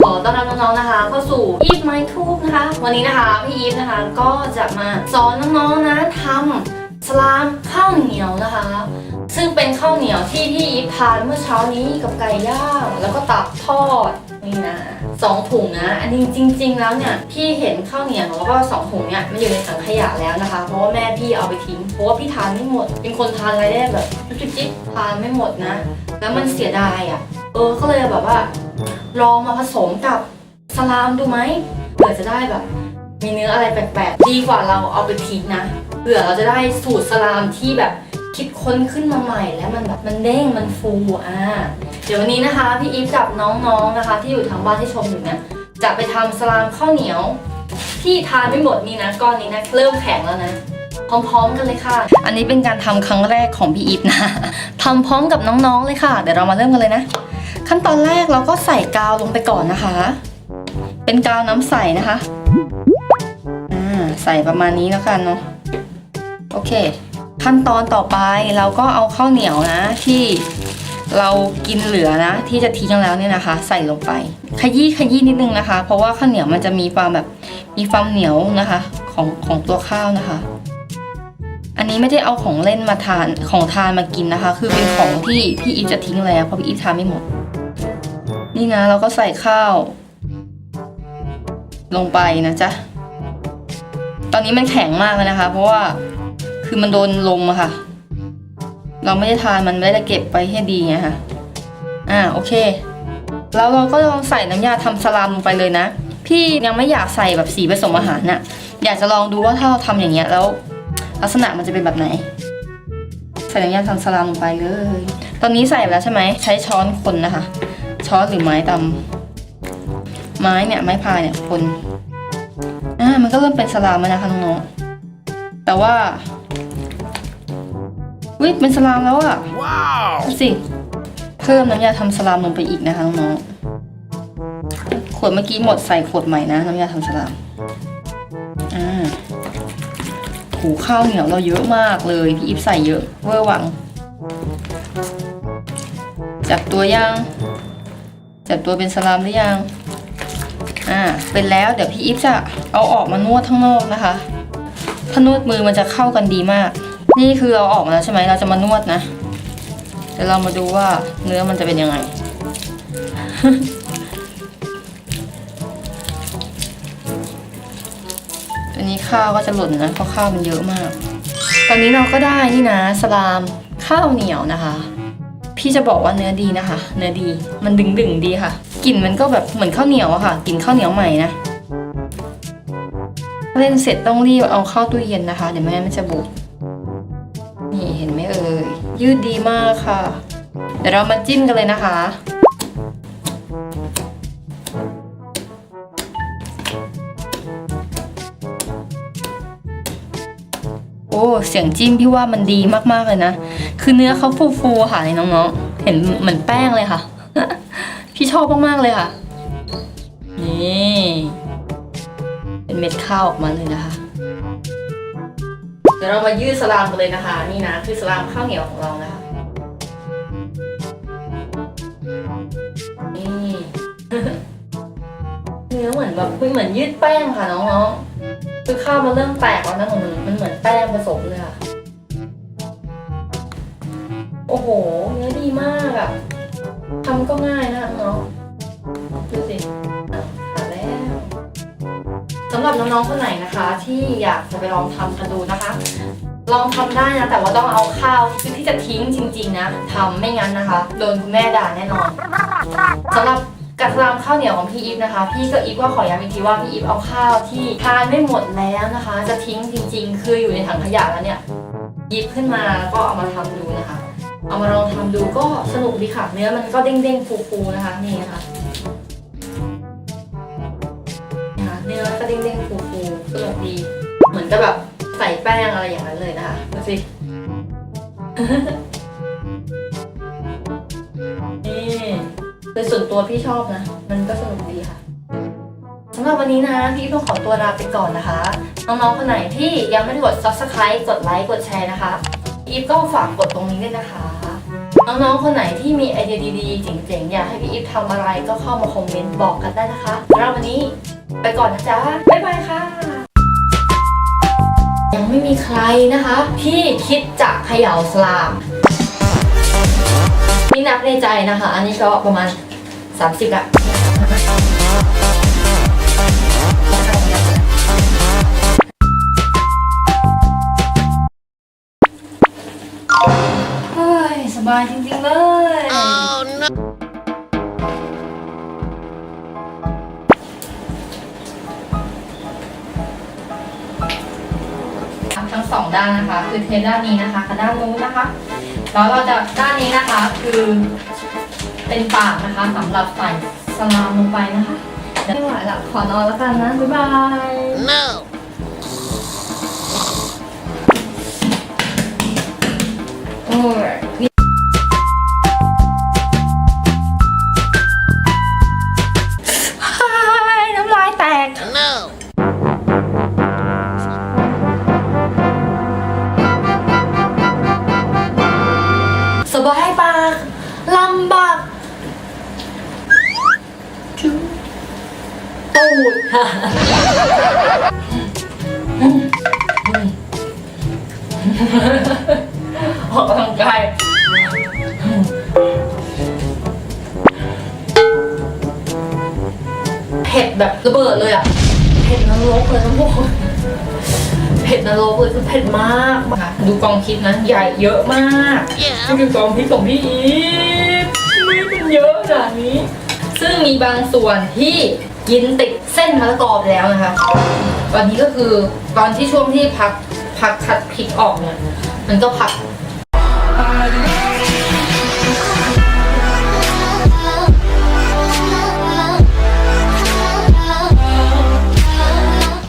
ขอต้อนรับน้องๆนะคะ เข้าสู่อีฟไมทูบนะคะ วันนี้นะคะพี่อีฟนะคะก็จะมาสอนน้องๆนะทำสลามข้าวเหนียวนะคะ ซึ่งเป็นข้าวเหนียวที่พี่อีฟทานเมื่อเช้านี้กับไก่ย่างแล้วก็ตับทอดนี่นะ สองถุงนะ อันนี้จริง ๆ แล้วเนี่ยพี่เห็นข้าวเหนียวแล้วก็สองถุงเนี่ยมันอยู่ในถังขยะแล้วนะคะ เพราะว่าแม่พี่เอาไปทิ้ง เพราะว่าพี่ทานไม่หมด เป็นคนทานอะไรได้แบบจิ๊บทานไม่หมดนะ แล้วมันเสียดายอะ เออ ก็เลยแบบว่า ลองมาผสมกับสลามดูไหมเผื่อจะได้แบบ มีเนื้ออะไรแปลกๆ ดีกว่าเราเอาไปทิ้งนะ เผื่อเราจะได้สูตรสลามที่แบบ คิดค้นขึ้นมาใหม่แล้วมันแบบมันเด้งมันฟูอ่าเดี๋ยววันนี้นะคะพี่อีฟกับน้องๆนะคะ ที่อยู่ทางบ้านที่ชมอยู่เนี่ยจะไปทำสลามข้าวเหนียวที่ทานไม่หมดนี่นะก้อนนี้นะเริ่มแข็งแล้วนะพร้อมๆกันเลยค่ะ อันนี้เป็นการทำครั้งแรกของพี่อีฟนะทำพร้อมกับน้องๆเลยค่ะ เดี๋ยวเรามาเริ่มกันเลยนะ ขั้นตอนแรกเราก็ใส่กาวลงไปก่อนนะคะ เป็นกาวน้ำใสนะคะ อ่า ใส่ประมาณนี้แล้วกันเนาะ โอเค ขั้นตอนต่อไปเราก็เอาข้าวเหนียวนะที่เรากินเหลือนะ ที่จะทิ้งแล้วเนี่ยนะคะ ใส่ลงไป ขยี้ขยี้นิดนึงนะคะ เพราะว่าข้าวเหนียวมันจะมีความแบบมีความเหนียวนะคะ ของของตัวข้าวนะคะ อันนี้ไม่ได้เอาของเล่นมาทานของทานมากินนะคะ คือเป็นของที่พี่อีฟจะทิ้งแล้วเพราะพี่อีฟทานไม่หมด นี่นะเราก็ใส่ข้าว ลงไปนะจ๊ะตอนนี้มันแข็งมากเลยนะคะ เพราะว่า คือมันโดนลมอะค่ะ เราไม่ได้ทานมันไม่ได้เก็บไปให้ดีไงค่ะ อ่าโอเค แล้วเราก็ลองใส่น้ำยาทำสลามลงไปเลยนะ พี่ยังไม่อยากใส่แบบสีผสมอาหารน่ะ อยากจะลองดูว่าถ้าเราทำอย่างเงี้ยแล้ว ลักษณะมันจะเป็นแบบไหน ใส่น้ำยาทำสลามลงไปเลย ตอนนี้ใส่ไปแล้วใช่ไหมใช้ช้อนคนนะคะ ช้อนหรือไม้ตำไม้เนี่ยไม้พายเนี่ยคนอ่ามันก็เริ่มเป็นสลามแล้วนะคะน้องๆแต่ว่า วิเป็นสลามแล้วอะ Wow! ดูสิเพิ่มน้ำยาทำสลามลงไปอีกนะคะน้องๆขวดเมื่อกี้หมดใส่ขวดใหม่นะน้ำยาทำสลามอ่าหูข้าวเหนียวเราเยอะมากเลยพี่อิฟใส่เยอะเวอร์วัง จับตัวยังจับตัวเป็นสลามหรือยังอ่าเป็นแล้วเดี๋ยวพี่อิฟจะเอาออกมานวดข้างนอกนะคะ ถ้านวดมือมันจะเข้ากันดีมาก นี่คือเราออกมาแล้วใช่ไหมเราจะมานวดนะเดี๋ยวเรามาดูว่าเนื้อมันจะเป็นยังไงอันนี้ข้าวก็จะหล่นนะเพราะข้าวมันเยอะมาก ตอนนี้เราก็ได้นี่นะสลามข้าวเหนียวนะคะ พี่จะบอกว่าเนื้อดีนะคะ เนื้อดีมันดึงดึงดีค่ะกลิ่นมันก็แบบเหมือนข้าวเหนียวอะค่ะกลิ่นข้าวเหนียวใหม่นะเล่นเสร็จต้องรีบเอาเข้าตู้เย็นนะคะ เดี๋ยวไม่งั้นมันจะบุบ นี่เห็นไหมเอ่ยยืดดีมากค่ะ เดี๋ยวเรามาจิ้มกันเลยนะคะโอ้เสียงจิ้มพี่ว่ามันดีมากๆเลยนะ คือเนื้อเขาฟูๆค่ะนี่น้องๆ เห็นเหมือนแป้งเลยค่ะ พี่ชอบมากๆเลยค่ะ นี่ เป็นเม็ดข้าวออกมาเลยนะคะ เดี๋ยวเรามายืดสลามกันเลยนะคะ นี่นะคือสลามข้าวเหนียวของเรานะคะนี่เนื้อเหมือนแบบคุยเหมือนยืดแป้งค่ะน้องๆคือข้าวมันเริ่มแตกแล้วนะมันมันเหมือนแป้งผสมเลยค่ะโอ้โห เนื้อดีมากอะทำก็ง่ายนะน้องดูสิ สำหรับน้องๆคนไหนนะคะ ที่อยากจะไปลองทำกันดูนะคะ ลองทำได้นะ แต่ว่าต้องเอาข้าวที่จะทิ้งจริง ๆ นะทำไม่งั้นนะคะ โดนคุณแม่ด่าแน่นอนสำหรับกระทำข้าวเหนียวของพี่อีฟนะคะ พี่ก็อีฟก็ขอย้ำอีกทีว่าพี่อีฟเอาข้าวที่ทานไม่หมดแล้วนะคะ จะทิ้งจริง ๆ คืออยู่ในถังขยะแล้วเนี่ยหยิบขึ้นมาแล้วก็เอามาทำดูนะคะ เอามาลองทำดูก็สนุกดีค่ะ เนื้อมันก็เด้งๆฟูๆนะคะนี่นะคะ นะคะเนื้อก็เด้งๆฟูๆสนุกดี เหมือนกับแบบใส่แป้งอะไรอย่างนั้นเลยนะคะดูสิ นี่โดยส่วนตัวพี่ชอบนะ มันก็สนุกดีค่ะสำหรับวันนี้นะ พี่ต้องขอตัวลาไปก่อนนะคะ น้องๆคนไหนที่ยังไม่ได้กด subscribe กดไลค์กดแชร์นะคะอีฟก็ฝากกดตรงนี้ด้วยนะคะ น้องๆคนไหนที่มีไอเดียดีๆเจ๋งๆ อยากให้พี่อีฟทำอะไรก็เข้ามาคอมเมนต์บอกกันได้นะคะสำหรับวันนี้ ไปก่อนนะจ๊ะ บ๊ายบายค่ะ ยังไม่มีใครนะคะ ที่คิดจะเขย่าสลาม นี่นับในใจนะคะ อันนี้ก็ประมาณ 30ละเฮ้ยสบายจริงๆเลย สองด้านนะคะ คือเทปด้านนี้นะคะกับด้านนู้นนะคะ แล้วเราจะด้านนี้นะคะคือเป็นปากนะคะสำหรับใส่สลามลงไปนะคะไม่ไหวละขอนอนแล้วกันนะ บ๊ายบาย No. ออกกำลังกายเผ็ดแบบระเบิดเลยอะ เผ็ดนรกเลยทั้งหมดเผ็ดนรกเลยคือเผ็ดมากค่ะดูกองพริกนะใหญ่เยอะมาก Yeah. นี่คือกองพริกของพี่อีฟไม่เป็นเยอะขนาดนี้ ซึ่งมีบางส่วนที่ กินติดเส้นมะละกอไแล้วนะคะตอนนี้ก็คือตอนที่ช่วงที่พักพักชัดพริกออกเนี่ย มันก็พัก